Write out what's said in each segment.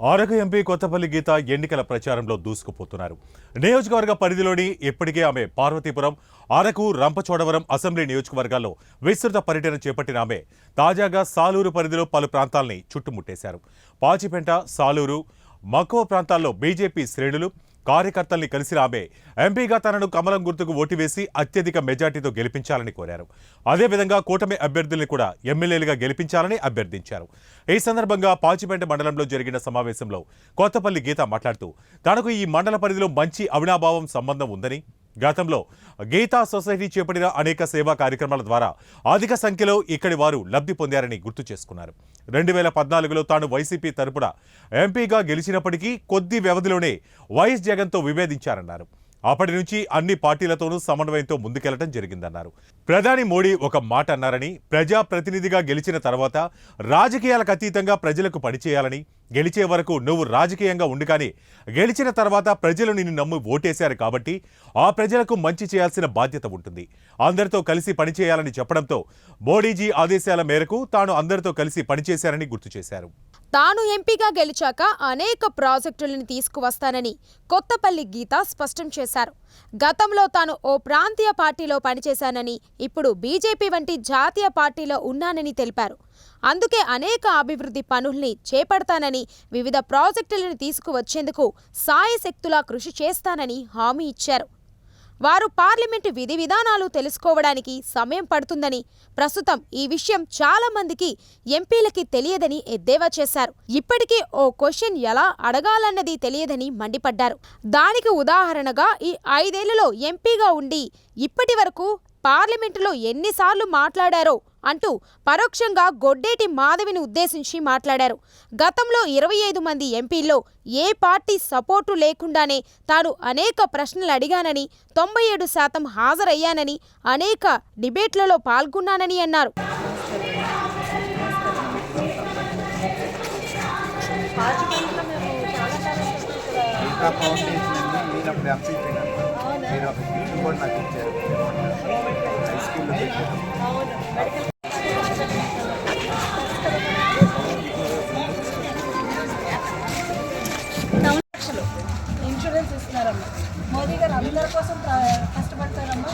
Araga MP Kothapalli గీత ఎన్నికల ప్రచారంలో దూసుకుపోతున్నారు. నియోజకవర్గ పరిధిలోని ఇప్పటికే ఆమె పార్వతీపురం అరకు రంపచోడవరం అసెంబ్లీ నియోజకవర్గాల్లో విస్తృత పర్యటన చేపట్టిన ఆమె తాజాగా సాలూరు పరిధిలో పలు ప్రాంతాల్ని చుట్టుముట్టేశారు. పాచిపెంట సాలూరు మక్కువ ప్రాంతాల్లో బీజేపీ శ్రేణులు కార్యకర్తల్ని కలిసి రాబే ఎంపీగా తనను కమలం గుర్తుకు ఓటు వేసి అత్యధిక మెజార్టీతో గెలిపించాలని కోరారు. అదేవిధంగా కూటమి అభ్యర్థుల్ని కూడా ఎమ్మెల్యేలుగా గెలిపించాలని అభ్యర్థించారు. ఈ సందర్భంగా పాచిపేట మండలంలో జరిగిన సమావేశంలో కొత్తపల్లి గీత మాట్లాడుతూ తనకు ఈ మండల పరిధిలో మంచి అవినాభావం సంబంధం ఉందని గతంలో గీతా సొసైటీ చేపట్టిన అనేక సేవా కార్యక్రమాల ద్వారా అధిక సంఖ్యలో ఇక్కడి వారు లబ్ధి పొందారని గుర్తు చేసుకున్నారు. రెండు వేల పద్నాలుగులో తాను వైసీపీ తరపున ఎంపీగా గెలిచినప్పటికీ కొద్ది వ్యవధిలోనే వైఎస్ జగన్తో విభేదించారన్నారు. అప్పటి నుంచి అన్ని పార్టీలతోనూ సమన్వయంతో ముందుకెళ్ళడం జరిగిందన్నారు. ప్రధాని మోడీ ఒక మాట అన్నారని ప్రజా ప్రతినిధిగా గెలిచిన తర్వాత రాజకీయాలకు అతీతంగా ప్రజలకు పనిచేయాలని గెలిచే వరకు నువ్వు రాజకీయంగా ఉండు కానీ గెలిచిన తర్వాత ప్రజలు నిన్ను నమ్మి ఓటేశారు కాబట్టి ఆ ప్రజలకు మంచి చేయాల్సిన బాధ్యత ఉంటుంది. అందరితో కలిసి పనిచేయాలని చెప్పడంతో మోడీజీ ఆదేశాల మేరకు తాను అందరితో కలిసి పనిచేశారని గుర్తు చేశారు. తాను ఎంపీగా గెలిచాక అనేక ప్రాజెక్టులను తీసుకువస్తానని కొత్తపల్లి గీత స్పష్టం చేశారు. గతంలో తాను ఓ ప్రాంతీయ పార్టీలో పనిచేశానని ఇప్పుడు బీజేపీ వంటి జాతీయ పార్టీలో ఉన్నానని తెలిపారు. అందుకే అనేక అభివృద్ధి పనుల్ని చేపడతానని వివిధ ప్రాజెక్టులను తీసుకువచ్చేందుకు సాయశక్తులా కృషి చేస్తానని హామీ ఇచ్చారు. వారు పార్లమెంటు విధి విధానాలు తెలుసుకోవడానికి సమయం పడుతుందని ప్రస్తుతం ఈ విషయం చాలా మందికి ఎంపీలకి తెలియదని ఎద్దేవా చేశారు. ఇప్పటికీ ఓ క్వశ్చన్ ఎలా అడగాలన్నది తెలియదని మండిపడ్డారు. దానికి ఉదాహరణగా ఈ ఐదేళ్ళలో ఎంపీగా ఉండి ఇప్పటి వరకు పార్లమెంటులో ఎన్నిసార్లు మాట్లాడారో అంటూ పరోక్షంగా గొడ్డేటి మాధవిని ఉద్దేశించి మాట్లాడారు. గతంలో ఇరవై ఐదు మంది ఎంపీల్లో ఏ పార్టీ సపోర్టు లేకుండానే తాను అనేక ప్రశ్నలు అడిగానని తొంభై ఏడు శాతం హాజరయ్యానని అనేక డిబేట్లలో పాల్గొన్నానని అన్నారు. మీరు ఒక గిఫ్ట్ కూడా నాకు ఇచ్చారు. లక్షలు ఇన్సూరెన్స్ ఇస్తున్నారమ్మా. మోదీ గారు అందరి కోసం కష్టపడతారమ్మా.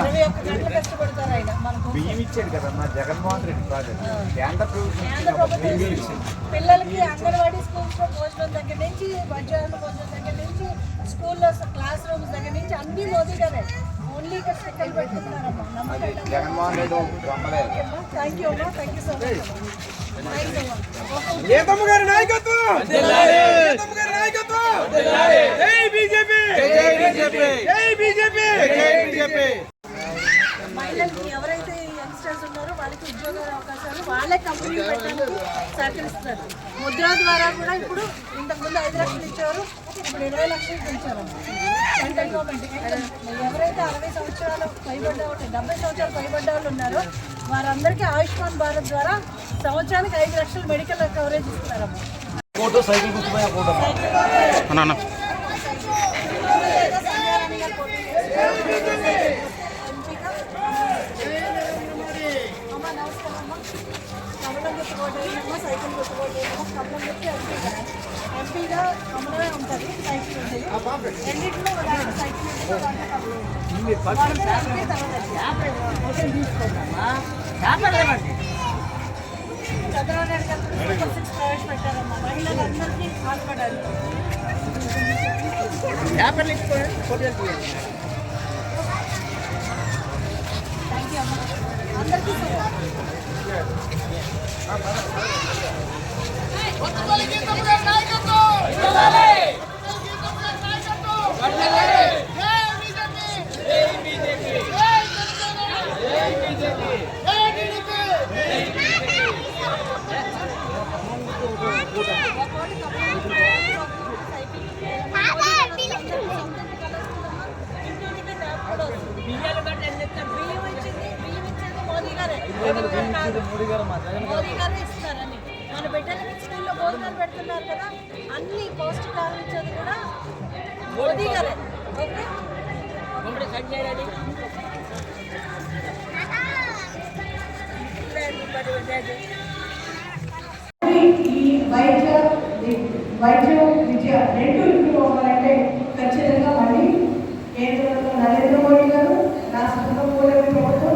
ఇరవై ఒక్క గంటలు కష్టపడతారు ఆయన మనకు. బియ్యం ఇచ్చాడు కదమ్మా జగన్మోహన్ రెడ్డి ప్రాజెక్ట్. కేంద్ర ప్రభుత్వం కేంద్ర ప్రభుత్వం ఇస్తుంది. పిల్లలకి అంగన్వాడీ స్కూల్స్లో భోజనం దగ్గర నుంచి మధ్యాహ్నం భోజనం దగ్గర నుంచి స్కూల్లో క్లాస్ రూమ్స్ దగ్గర నుంచి అన్ని మోదీ గారే. జగన్మోహన్ రెడ్డి థ్యాంక్ యూ అమ్మా. థ్యాంక్ యూ సో మచ్ నేతమ్మ గారి నాయకత్వం? నేతమ్మ గారి నాయకత్వం? జై బీజేపీ! జై బీజేపీ. జై బీజేపీ! జై బీజేపీ. మహిళలకి ఎవరైతే యంగ్స్టర్స్ ఉన్నారో వాళ్ళకి ఉద్యోగ అవకాశాలు వాళ్ళే కంపెనీ పెట్టడానికి సహకరిస్తున్నారు. ముద్రా ద్వారా కూడా ఇప్పుడు ఇంతకుముందు ఐదు లక్షలు ఇచ్చారు ఇప్పుడు ఇరవై లక్షలు పెంచారు. ఎవరైతే అరవై సంవత్సరాలు పైబడ్డ డెబ్బై సంవత్సరాలు పైబడ్డ వాళ్ళు ఉన్నారో వారందరికీ ఆయుష్మాన్ భారత్ ద్వారా సంవత్సరానికి ఐదు లక్షలు మెడికల్ కవరేజ్ ఇస్తున్నారమ్మా. అమ్మ నమస్కారం అమ్మ. కమలం గుర్తుకోవడం సైకిల్ గుర్తుకోవడం కమలం గుర్తు ఎంపీగా కమలమే ఉంటుంది సైకిల్ ఉంటుంది రెండింటిలో సైకిల్. చంద్రబాబు నాయుడు గారు సూపర్ సిక్స్ ప్రవేశపెట్టారమ్మా. మహిళలందరికీ ఆశపడాలి థ్యాంక్ యూ అమ్మా. అందరికీ చేస్తున్నారని. మన బిడ్డలకి స్కూల్లో బోధనలు పెడుతున్నారు కదా అన్ని పౌష్టికాలు ఇచ్చేది కూడా మోదీ గారే ఓకే ఈ వైద్య విద్య రెండు ఇంప్రూవ్ అవ్వాలంటే ఖచ్చితంగా మళ్ళీ కేంద్రంలో నరేంద్ర మోడీ గారు రాష్ట్రంలో ప్రభుత్వం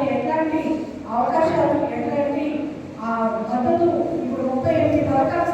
వారికి ఎట్లాంటి అవకాశాలు ఎట్లాంటి మద్దతు ఇప్పుడు ముప్పై ఎనిమిది పథకాల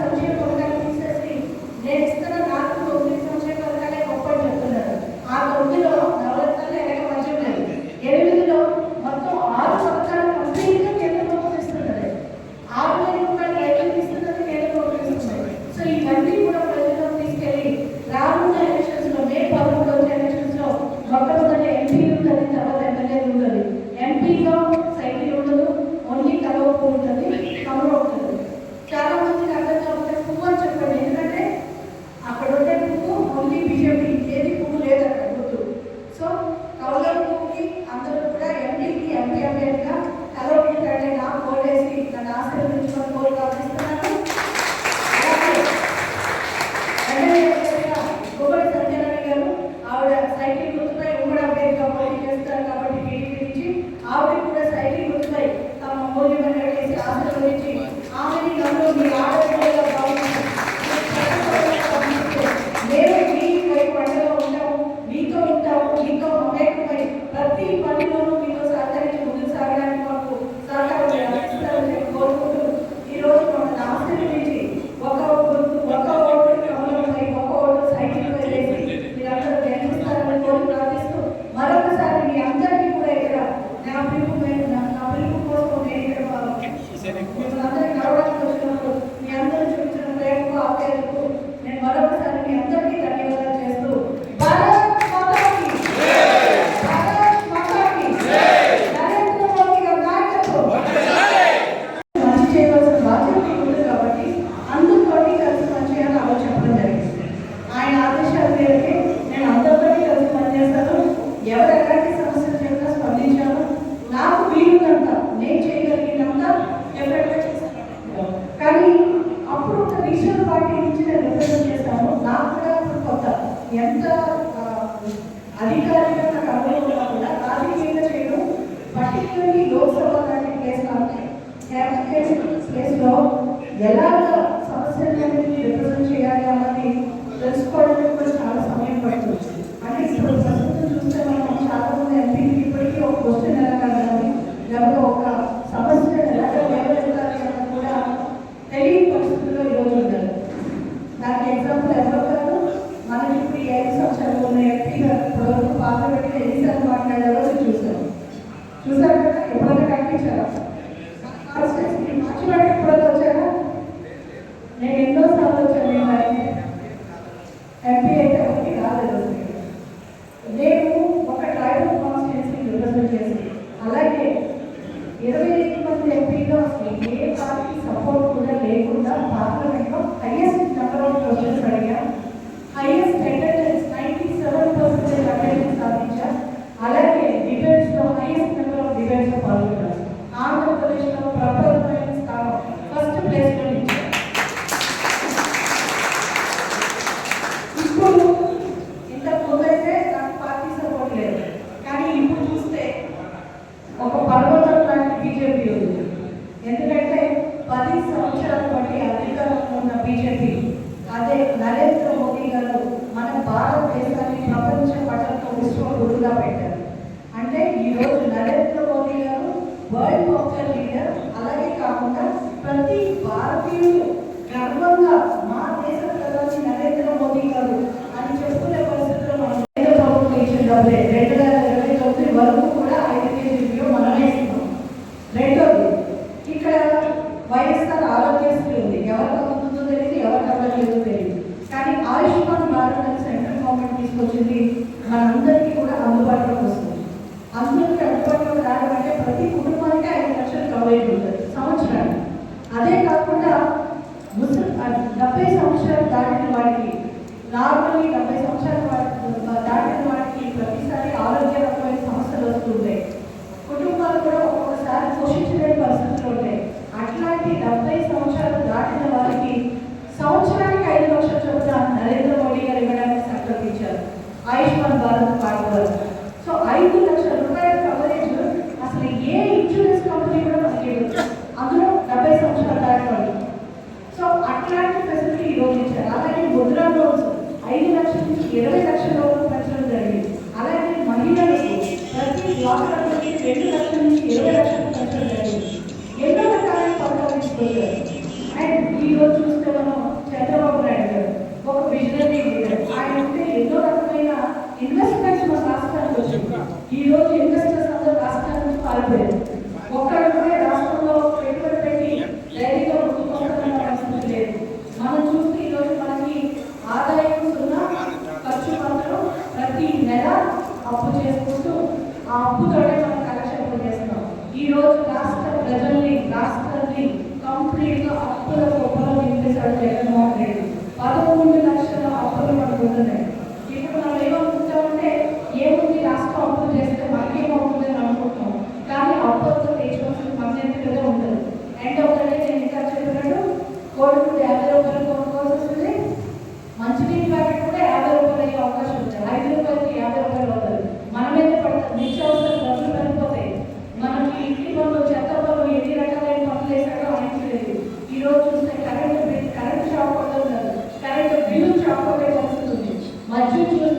ఎంత అధికారి పది సంవత్సరాల బట్టి అధికారంలో ఉన్న బీజేపీ అదే నరేంద్ర మోదీ గారు మన భారతదేశాన్ని ప్రపంచ పటంలో విశ్వ గురుగా పెట్టారు. అంటే ఈరోజు నరేంద్ర మోదీ గారు వరల్డ్ పాపులర్ లీడర్ అలాగే కాకుండా ప్రతి భారతీయులు గర్వంగా సెంట్రల్ గవర్నమెంట్ తీసుకొచ్చింది.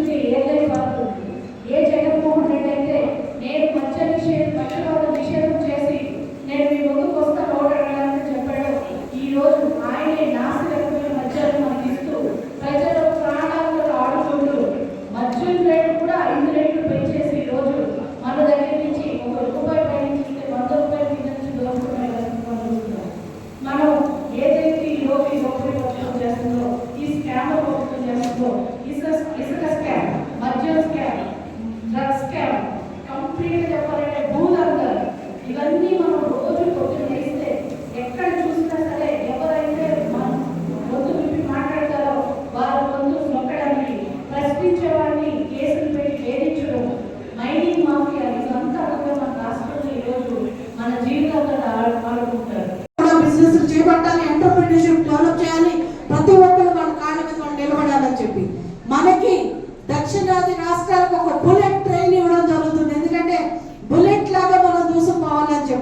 గురించి ఏదైతే పడుతుంది ఏ జగన్మోహన్ రెడ్డి అయితే నేను మచ్చ నిషేధం మచ్చ నిషేధం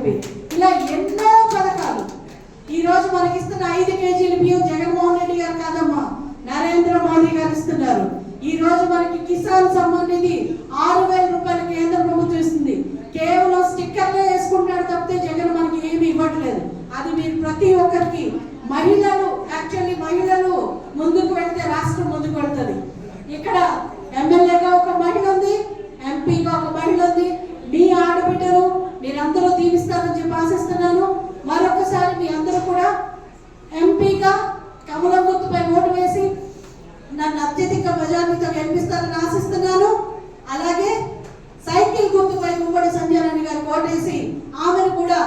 చెప్పి ఇలా ఎన్నో పథకాలు. ఈ రోజు మనకిస్తున్న ఐదు కేజీల బియ్యం జగన్మోహన్ రెడ్డి గారు కాదమ్మా నరేంద్ర మోడీ గారు ఇస్తున్నారు. ఈ రోజు మనకి కిసాన్ సమ్మాన్ నిధి ఆరు వేల రూపాయల కేంద్ర ప్రభుత్వం ఇస్తుంది. కేవలం స్టిక్కర్లే వేసుకుంటాడు తప్పితే జగన్ మనకి ఏమి ఇవ్వట్లేదు. అది మీరు ప్రతి ఒక్కరికి మహిళలు యాక్చువల్లీ మహిళలు ముందుకు వెళ్తారు ఆడబిడ్డలు మీరందరూ దీవిస్తానని చెప్పి ఆశిస్తున్నాను. మరొకసారి మీ అందరూ కూడా ఎంపీగా కమలం గుర్తుపై ఓటు వేసి నన్ను అత్యధిక మెజార్టీతో గెలిపిస్తారని ఆశిస్తున్నాను. అలాగే సైకిల్ గుర్తుపై ఉమ్మడి సంజయరాణి గారు ఓటేసి ఆమెను కూడా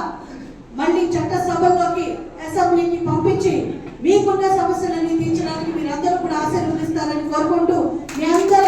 మళ్ళీ చట్టసభల్లోకి అసెంబ్లీకి పంపించి మీకున్న సమస్యలన్నీ తీర్చడానికి మీరందరూ కూడా ఆశీర్వదిస్తారని కోరుకుంటూ మీ అందరూ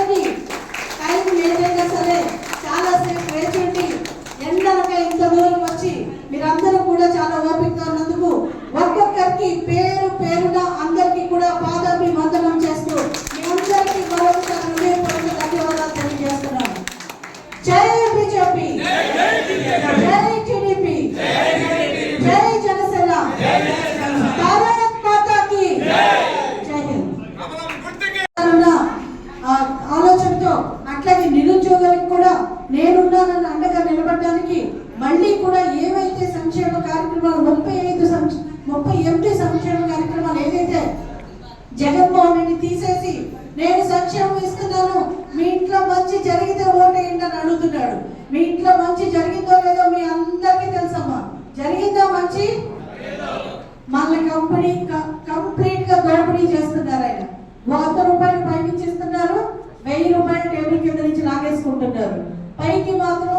ఎంపీ సంక్షేమ కార్యక్రమాలు ఏదైతే జగన్మోహన్ రెడ్డి తీసేసి నేను సంక్షేమం ఇస్తున్నాను మీ ఇంట్లో మంచి జరిగితే ఓటేయండి అని అడుగుతున్నాడు. మీ ఇంట్లో మంచి జరిగిందో లేదో మీ అందరికీ తెలుసమ్మా. జరిగిందా మంచి? మళ్ళీ కంపెనీ కంప్లీట్గా దోపిడీ చేస్తున్నారు ఆయన. వంద రూపాయలు పైకి ఇస్తున్నారు. వెయ్యి రూపాయలు టేబుల్ కింద నుంచి లాగేసుకుంటున్నారు. పైకి మాత్రం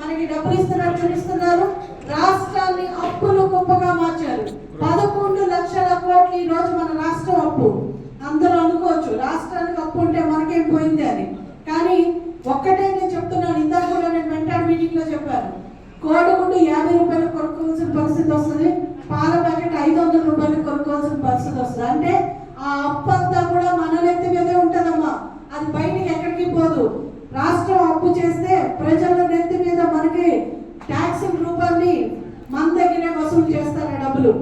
మనకి డబ్బులు ఇస్తున్నట్టు చూపిస్తున్నారు. రాష్ట్రాన్ని అప్పులు గొప్పగా మార్చారు. పదకొండు లక్షల కోట్లు ఈ రోజు మన రాష్ట్రం అప్పు. అందరూ అనుకోవచ్చు రాష్ట్రానికి అప్పు ఉంటే మనకేం పోయింది అని. కానీ ఒక్కటే నేను చెప్తున్నాను ఇందాక కూడా నేను మెంటార్ మీటింగ్లో చెప్పాను కోడిగుడ్డు యాభై రూపాయలు కొనుక్కోవాల్సిన పరిస్థితి వస్తుంది పాల ప్యాకెట్ ఐదు వందల రూపాయలు కొనుక్కోవాల్సిన పరిస్థితి వస్తుంది. అంటే ఆ అప్పు అంతా కూడా మన నెత్తి మీదే ఉంటుందమ్మా. అది బయటికి ఎక్కడికి పోదు. రాష్ట్రం అప్పు చేస్తే ప్రజల నెత్తి మీద మనకి ట్యాక్స్ రూపాన్ని మన దగ్గరే వసూలు చేస్తారు ఆ డబ్బులు?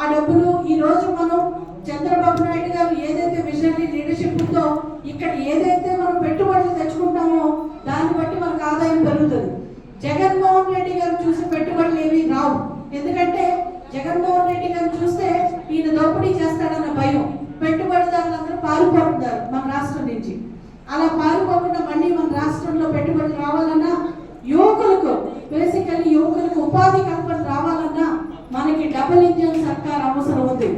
ఆ డబ్బులు ఈ రోజు మనం చంద్రబాబు నాయుడు గారు ఏదైతే విజనరీ లీడర్షిప్ ఉందో ఇక్కడ ఏదైతే మనం పెట్టుబడులు తెచ్చుకుంటామో దాన్ని బట్టి మనకు ఆదాయం పెరుగుతుంది. జగన్మోహన్ రెడ్డి గారు చూసి పెట్టుబడులు ఏవి రావు. ఎందుకంటే జగన్మోహన్ రెడ్డి గారు చూస్తే ఈయన దోపిడీ చేస్తాడన్న భయం పెట్టుబడిదారులందరూ పారిపోతున్నారు మన రాష్ట్రం నుంచి. అలా పారిపోకుండా మళ్ళీ మన రాష్ట్రంలో పెట్టుబడులు రావాలన్నా యువకులకు బేసికల్లీ యువకులకు ఉపాధి కల్పన రావాలన్నా మనకి డబుల్ ఇంజన్ సర్కార్ అవసరం ఉంది.